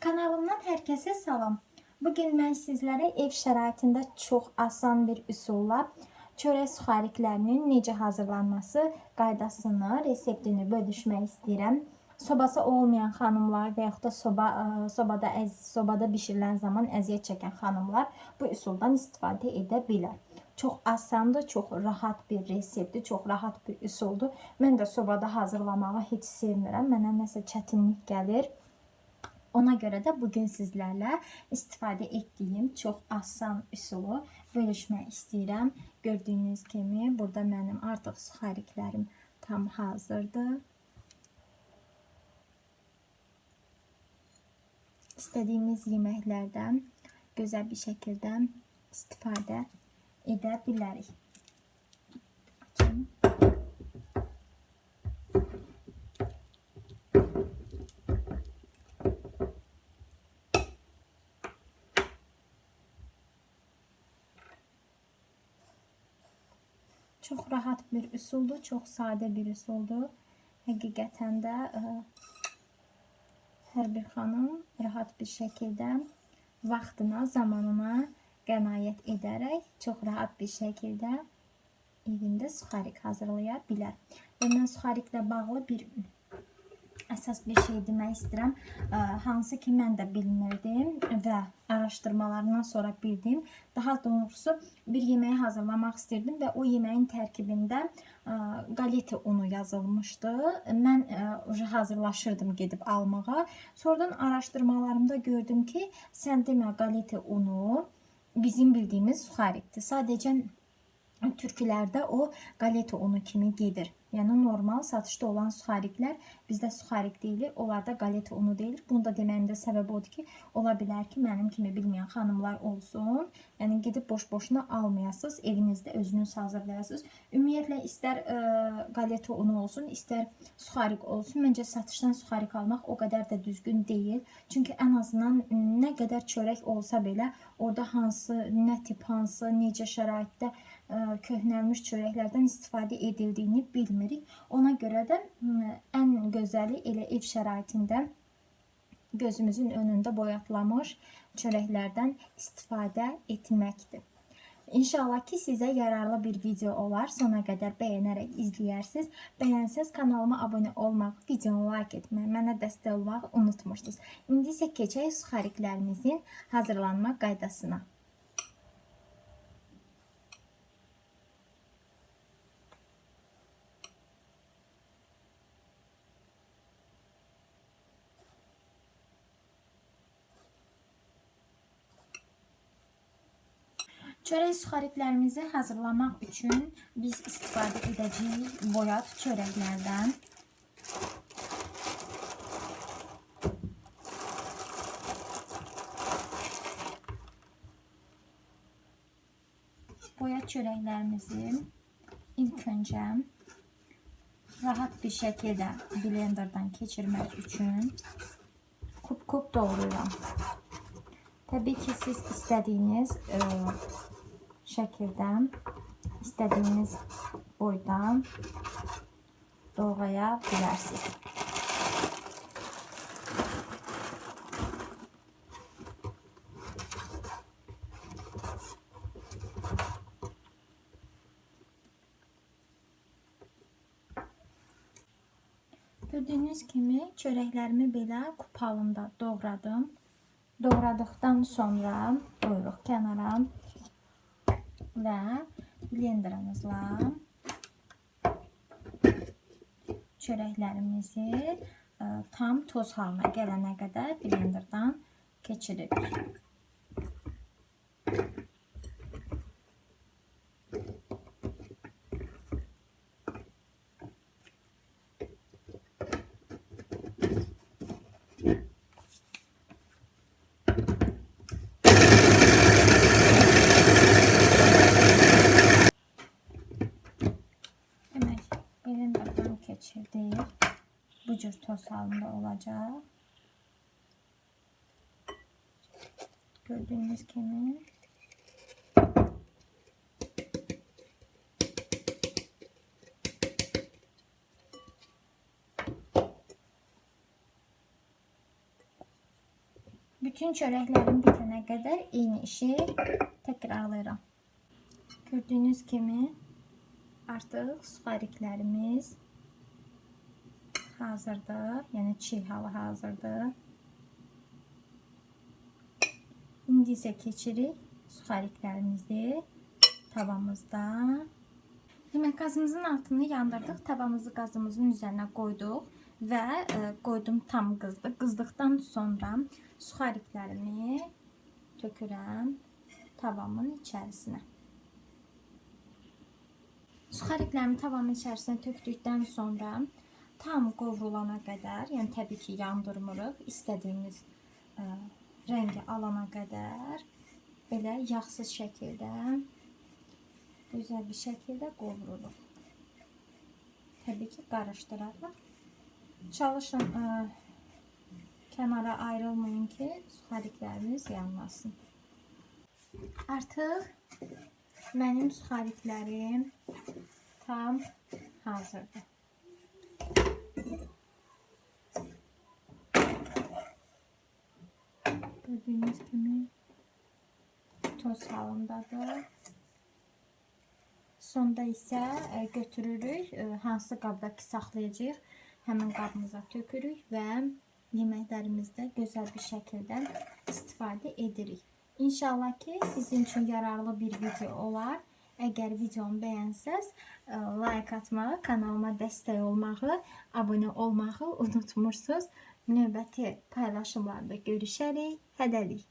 Kanalımdan herkese salam. Bugün mən sizlərə ev şəraitində çox asan bir üsulla çörək suxariklərinin necə hazırlanması qaydasını, reseptini bölüşmək istəyirəm. Sobası olmayan xanımlar və yaxud da soba, ə, sobada sobada bişirilən zaman əziyyət çəkən xanımlar bu üsuldan istifadə edə bilər. Çox asandır, çox rahat bir reseptdir, çox rahat bir üsuldur. Mən də sobada hazırlamağı heç sevmirəm. Mənə nəsə çətinlik gəlir. Ona görə də bugün sizlərlə istifadə etdiyim çox asan üsulu bölüşmək istəyirəm. Gördüyünüz kimi burada mənim artıq suxariklərim tam hazırdır. İstədiyimiz yeməklərdən gözəl bir şəkildə istifadə edə bilərik. Açın. Çox rahat bir üsuldur, çox sadə bir üsuldur. Həqiqətən də ə, hər bir xanım rahat bir şəkildə vaxtına, zamanına qənaət edərək çox rahat bir şəkildə evində suxarik hazırlaya bilər. Və mən suxariklə bağlı bir əsas bir şey demək istəyirəm. Hansı ki mən də bilmirdim və araşdırmalarından sonra bildim. Daha doğrusu bir yeməyi hazırlamaq istirdim və o yeməyin tərkibində galeta unu yazılmışdı. Mən hazırlaşırdım gedib almağa. Sonradan araşdırmalarımda gördüm ki, sən demə galeta unu bizim bildiyimiz suxarikdir. Sadəcə türkülərdə o galeta unu kimi gedir. Yəni normal satışda olan suxariklər bizdə suxarik deyilir, onlarda galeta unu deyilir. Bunu da deməyimin də səbəbi odur ki, ola bilər ki, mənim kimi bilməyən xanımlar olsun. Yəni gedib boş-boşuna almayasınız, evinizdə özünüz hazırlayasınız. Ümumiyyətlə istər ə, galeta unu olsun, istər suxarik olsun. Məncə satışdan suxarik almaq o qədər də düzgün deyil. Çünki ən azından nə qədər çörək olsa belə, orada hansı, nə tip hansı, necə şəraitdə köhnəlmiş çörəklərdən istifadə edildiyini bilmirik. Ona görə də ən gözəli elə ev şəraitində gözümüzün önündə boyatlamış çörəklərdən istifadə etməkdir. İnşallah ki sizə yararlı bir video olar. Sona qədər bəyənərək izləyərsiniz. Bəyənsəz kanalıma abunə olmaq, videonu like etmək, mənə dəstək olmaq unutmursunuz. İndi isə keçək suxariklərimizin hazırlanma qaydasına. Çörək suxariklərimizi hazırlamaq üçün biz istifadə edəcəyik boyat çörəklərdən. Boyat çörəklərimizi ilk öncə rahat bir şəkildə blenderdan keçirmək üçün kup-kup doğrayıram. Təbii ki, siz istədiyiniz ə, şəkildən, istədiyiniz boydan doğraya bilərsiniz. Gördüyünüz kimi çörəklərimi belə kup halında doğradım. Doğradıktan sonra qoyuruq kənara və blenderimizlə çörəklərimizi ə, tam toz halına gələnə qədər blenderdan keçiririk. Demek blenderdan keçirdik. Bu halında olacak. Gördüğünüz gibi. Bütün çörəklərim bitənə qədər eyni işi təkrarlayıram. Gördüyünüz kimi artıq suxariklərimiz hazırdır. Yəni çiğ halı hazırdır. İndi isə keçirik suxariklərimizi tavamızda. Demək qazımızın altını yandırdıq. Tavamızı qazımızın üzərinə qoyduq və e, qoydum tam qızdı. Qızdıqdan sonra suxariklərimi tökürəm tavamın içərisinə. Suxariklərimi tavamın içərisinə tökdükdən sonra tam qovrulana qədər, yəni təbii ki, yandırmırıq. İstədiyimiz ə, rəngi alana qədər belə yağsız şəkildə gözəl bir şəkildə qovururuq. Təbii ki, qarışdırarıq. Çalışın ə, kənara ayrılmayın ki, suxarikləriniz yanmasın. Artıq mənim suxariklərim tam hazırdır. Gördüğünüz gibi toz halındadır. Sonda isə e, götürürük, e, hansı qabdakı saxlayacağıq, həmin qabımıza tökürük və yeməklərimizdə gözəl bir şəkildə istifadə edirik. İnşallah ki, sizin üçün yararlı bir video olar. Əgər videomu bəyənsəz, e, like atmağı, kanalıma dəstək olmağı, abunə olmağı unutmursunuz. Növbəti paylaşımlarda görüşərik. Hədəlik.